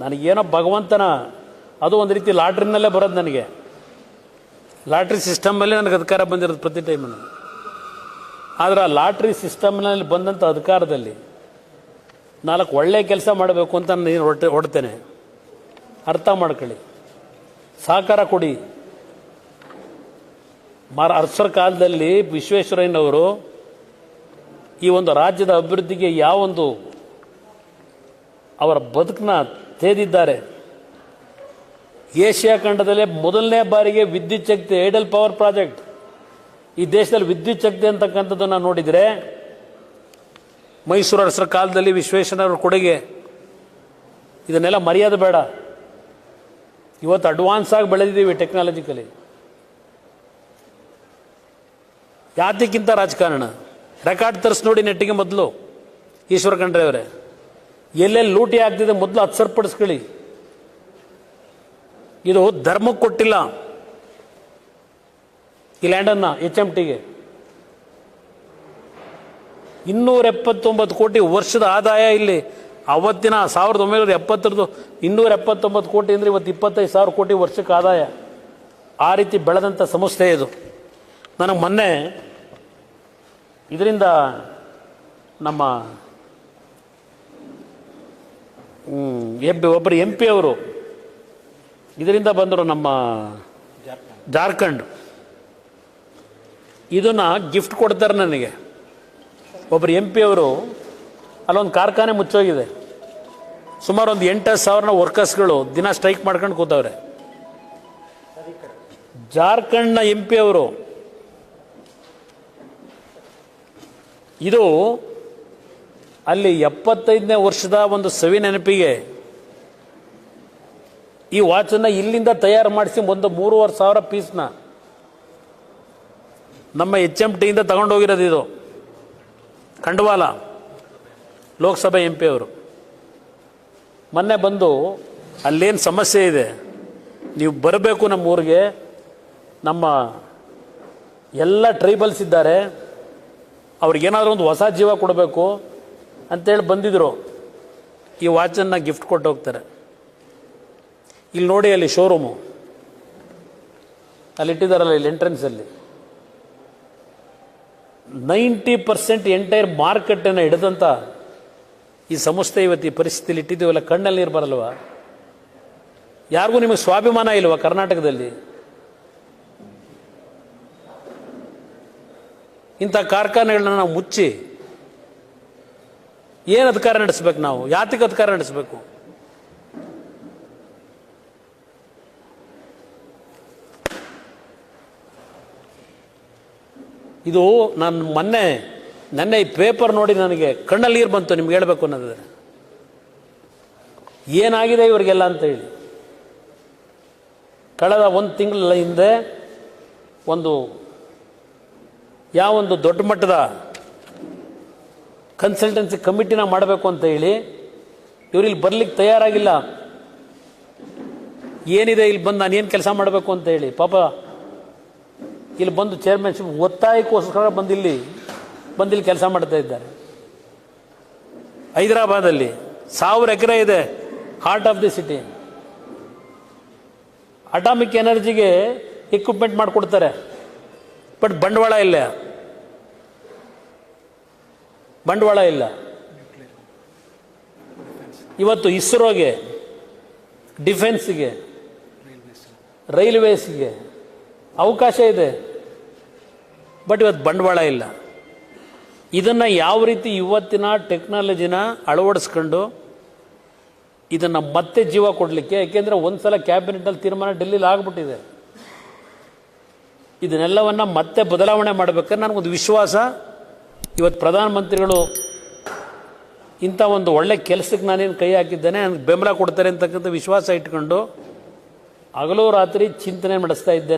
ನನಗೇನೋ ಭಗವಂತನ ಅದು ಒಂದು ರೀತಿ ಲಾಟ್ರಿನಲ್ಲೇ ಬರೋದು ನನಗೆ. ಲಾಟ್ರಿ ಸಿಸ್ಟಮಲ್ಲೇ ನನಗೆ ಅಧಿಕಾರ ಬಂದಿರೋದು ಪ್ರತಿ ಟೈಮನ್ನು ಆದರೆ ಆ ಲಾಟ್ರಿ ಸಿಸ್ಟಮ್ನಲ್ಲಿ ಬಂದಂಥ ಅಧಿಕಾರದಲ್ಲಿ ನಾಲ್ಕು ಒಳ್ಳೆಯ ಕೆಲಸ ಮಾಡಬೇಕು ಅಂತ ನಾನು ಹೊಟ್ಟೆ ಹೊಡ್ತೇನೆ ಅರ್ಥ ಮಾಡ್ಕೊಳ್ಳಿ. ಸಹಕಾರ ಕೊಡಿ. ಮಾರ ಅರ್ಸರ ಕಾಲದಲ್ಲಿ ವಿಶ್ವೇಶ್ವರಯ್ಯನವರು ಈ ಒಂದು ರಾಜ್ಯದ ಅಭಿವೃದ್ಧಿಗೆ ಯಾವೊಂದು ಅವರ ಬದುಕನ್ನ ತೇದಿದ್ದಾರೆ. ಏಷ್ಯಾ ಖಂಡದಲ್ಲೇ ಮೊದಲನೇ ಬಾರಿಗೆ ವಿದ್ಯುತ್ ಶಕ್ತಿ, ಐಡಲ್ ಪವರ್ ಪ್ರಾಜೆಕ್ಟ್. ಈ ದೇಶದಲ್ಲಿ ವಿದ್ಯುತ್ ಶಕ್ತಿ ಅಂತಕ್ಕಂಥದ್ದನ್ನು ನೋಡಿದರೆ, ಮೈಸೂರು ಅರಸರ ಕಾಲದಲ್ಲಿ ವಿಶ್ವೇಶ್ವರಯ್ಯನವರ ಕೊಡುಗೆ, ಇದನ್ನೆಲ್ಲ ಮರ್ಯಾದೆ ಬೇಡ. ಇವತ್ತು ಅಡ್ವಾನ್ಸ್ ಆಗಿ ಬೆಳೆದಿದ್ದೀವಿ ಟೆಕ್ನಾಲಜಿಕಲಿ. ಯಾತಕ್ಕಿಂತ ರಾಜಕಾರಣ? ರೆಕಾರ್ಡ್ ತರಿಸಿ ನೋಡಿ ನೆಟ್ಟಿಗೆ ಮೊದಲು, ಈಶ್ವರ ಖಂಡ್ರೆ ಅವರೇ. ಎಲ್ಲೆಲ್ಲಿ ಲೂಟಿ ಆಗ್ತಿದೆ ಮೊದಲು ಅದು ಇದು ಧರ್ಮಕ್ಕೆ ಕೊಟ್ಟಿಲ್ಲ. ಈ ಲ್ಯಾಂಡನ್ನು ಎಚ್ ಎಂ ಟಿಗೆ ಇನ್ನೂರ ಎಪ್ಪತ್ತೊಂಬತ್ತು ಕೋಟಿ ವರ್ಷದ ಆದಾಯ ಇಲ್ಲಿ. ಅವತ್ತಿನ ಸಾವಿರದ ಒಂಬೈನೂರ ಎಪ್ಪತ್ತರದ್ದು ಇನ್ನೂರ ಎಪ್ಪತ್ತೊಂಬತ್ತು ಕೋಟಿ ಅಂದರೆ ಇವತ್ತು ಇಪ್ಪತ್ತೈದು ಸಾವಿರ ಕೋಟಿ ವರ್ಷಕ್ಕೆ ಆದಾಯ. ಆ ರೀತಿ ಬೆಳೆದಂಥ ಸಂಸ್ಥೆ ಇದು. ನನಗೆ ಮೊನ್ನೆ ಇದರಿಂದ ನಮ್ಮ ಪಿ ಒಬ್ಬರು ಎಂ ಪಿ ಅವರು. ಇದರಿಂದ ಬಂದರು ನಮ್ಮ ಜಾರ್ಖಂಡ್. ಇದನ್ನು ಗಿಫ್ಟ್ ಕೊಡ್ತಾರೆ ನನಗೆ. ಒಬ್ಬರು ಎಂ ಪಿ ಅವರು, ಅಲ್ಲೊಂದು ಕಾರ್ಖಾನೆ ಮುಚ್ಚೋಗಿದೆ. ಸುಮಾರು ಒಂದು ಎಂಟು ಸಾವಿರನ ವರ್ಕರ್ಸ್ಗಳು ದಿನ ಸ್ಟ್ರೈಕ್ ಮಾಡ್ಕೊಂಡು ಕೂತವ್ರೆ. ಜಾರ್ಖಂಡ್ನ ಎಂ ಪಿ ಅವರು. ಇದು ಅಲ್ಲಿ ಎಪ್ಪತ್ತೈದನೇ ವರ್ಷದ ಒಂದು ಸವಿ ನೆನಪಿಗೆ ಈ ವಾಚನ್ನು ಇಲ್ಲಿಂದ ತಯಾರು ಮಾಡಿಸಿ ಒಂದು ಮೂರುವರೆ ಸಾವಿರ ಪೀಸ್ನ ನಮ್ಮ ಎಚ್ ಎಂ ಟಿಯಿಂದ ತಗೊಂಡೋಗಿರೋದು ಇದು. ಖಂಡವಾಲ ಲೋಕಸಭೆ ಎಂ ಪಿ ಅವರು. ಮೊನ್ನೆ ಬಂದು ಅಲ್ಲೇನು ಸಮಸ್ಯೆ ಇದೆ? ನೀವು ಬರಬೇಕು ನಮ್ಮ ಊರಿಗೆ. ನಮ್ಮ ಎಲ್ಲ ಟ್ರೈಬಲ್ಸ್ ಇದ್ದಾರೆ. ಅವ್ರಿಗೇನಾದರೂ ಒಂದು ಹೊಸ ಜೀವ ಕೊಡಬೇಕು. ಅಂತೇಳಿ ಬಂದಿದ್ರು. ಈ ವಾಚನ್ನು ಗಿಫ್ಟ್ ಕೊಟ್ಟು ಹೋಗ್ತಾರೆ. ಇಲ್ಲಿ ನೋಡಿ ಅಲ್ಲಿ ಶೋರೂಮು ಅಲ್ಲಿ ಇಟ್ಟಿದ್ದಾರಲ್ಲ ಇಲ್ಲಿ ಎಂಟ್ರೆನ್ಸಲ್ಲಿ ನೈಂಟಿ ಪರ್ಸೆಂಟ್ ಎಂಟೈರ್ ಮಾರ್ಕೆಟನ್ನು ಹಿಡಿದಂಥ ಈ ಸಂಸ್ಥೆ ಇವತ್ತು ಈ ಪರಿಸ್ಥಿತಿಯಲ್ಲಿ ಇಟ್ಟಿದ್ದೀವಲ್ಲ ಕಣ್ಣಲ್ಲಿ ನೀರು ಬರಲ್ವ? ಯಾರಿಗೂ ನಿಮಗೆ ಸ್ವಾಭಿಮಾನ ಇಲ್ವ ಕರ್ನಾಟಕದಲ್ಲಿ? ಇಂಥ ಕಾರ್ಖಾನೆಗಳನ್ನ ನಾವು ಮುಚ್ಚಿ ಏನು ಅಧಿಕಾರ ನಡೆಸ್ಬೇಕು ನಾವು? ಯಾತಕ್ಕೆ ಅಧಿಕಾರ ನಡೆಸಬೇಕು? ಇದು ನಾನು ಮೊನ್ನೆ, ನೆನ್ನೆ ಈ ಪೇಪರ್ ನೋಡಿ ನನಗೆ ಕಣ್ಣಲ್ಲಿ ನೀರು ಬಂತು, ನಿಮ್ಗೆ ಹೇಳಬೇಕು ಅನ್ನೋದಾದ್ರೆ. ಏನಾಗಿದೆ ಇವರಿಗೆಲ್ಲ ಅಂತ ಹೇಳಿ. ಕಳೆದ ಒಂದು ತಿಂಗಳ ಹಿಂದೆ ಒಂದು, ಯಾವೊಂದು ದೊಡ್ಡ ಮಟ್ಟದ ಕನ್ಸಲ್ಟೆನ್ಸಿ ಕಮಿಟಿನ ಮಾಡಬೇಕು ಅಂತ ಹೇಳಿ ಇಲ್ಲಿ ಬರ್ಲಿಕ್ಕೆ ತಯಾರಾಗಿಲ್ಲ. ಏನಿದೆ ಇಲ್ಲಿ ಬಂದು ನಾನು ಏನು ಕೆಲಸ ಮಾಡಬೇಕು ಅಂತ ಹೇಳಿ. ಪಾಪ ಇಲ್ಲಿ ಬಂದು ಚೇರ್ಮನ್ಶಿಪ್ ಒತ್ತಾಯಕ್ಕೋಸ್ಕರ ಬಂದಿಲ್ಲಿ ಬಂದಿಲ್ಲಿ ಕೆಲಸ ಮಾಡ್ತಾ ಇದ್ದಾರೆ. ಹೈದರಾಬಾದಲ್ಲಿ ಸಾವಿರ ಎಕರೆ ಇದೆ heart of the city atomic ಎನರ್ಜಿಗೆ equipment ಮಾಡಿಕೊಡ್ತಾರೆ. ಬಟ್ ಬಂಡವಾಳ ಇಲ್ಲ. ಬಂಡವಾಳ ಇಲ್ಲ. ಇವತ್ತು ಇಸ್ರೋಗೆ, ಡಿಫೆನ್ಸ್ಗೆ, ರೈಲ್ವೇಸ್ಗೆ ಅವಕಾಶ ಇದೆ. ಬಟ್ ಇವತ್ತು ಬಂಡವಾಳ ಇಲ್ಲ. ಇದನ್ನು ಯಾವ ರೀತಿ ಇವತ್ತಿನ ಟೆಕ್ನಾಲಜಿನ ಅಳವಡಿಸ್ಕೊಂಡು ಇದನ್ನು ಮತ್ತೆ ಜೀವ ಕೊಡಲಿಕ್ಕೆ, ಯಾಕೆಂದರೆ ಒಂದು ಸಲ ಕ್ಯಾಬಿನೆಟಲ್ಲಿ ತೀರ್ಮಾನ ಡೆಲ್ಲಿಲಿ ಆಗ್ಬಿಟ್ಟಿದೆ. ಇದನ್ನೆಲ್ಲವನ್ನು ಮತ್ತೆ ಬದಲಾವಣೆ ಮಾಡಬೇಕಾದ್ರೆ ನನಗೊಂದು ವಿಶ್ವಾಸ ಇವತ್ತು ಪ್ರಧಾನಮಂತ್ರಿಗಳು ಇಂಥ ಒಂದು ಒಳ್ಳೆ ಕೆಲಸಕ್ಕೆ ನಾನೇನು ಕೈ ಹಾಕಿದ್ದೇನೆ, ನನಗೆ ಬೆಂಬಲ ಕೊಡ್ತಾರೆ ಅಂತಕ್ಕಂಥ ವಿಶ್ವಾಸ ಇಟ್ಕೊಂಡು ಹಗಲು ರಾತ್ರಿ ಚಿಂತನೆ ನಡೆಸ್ತಾ ಇದ್ದೇನೆ.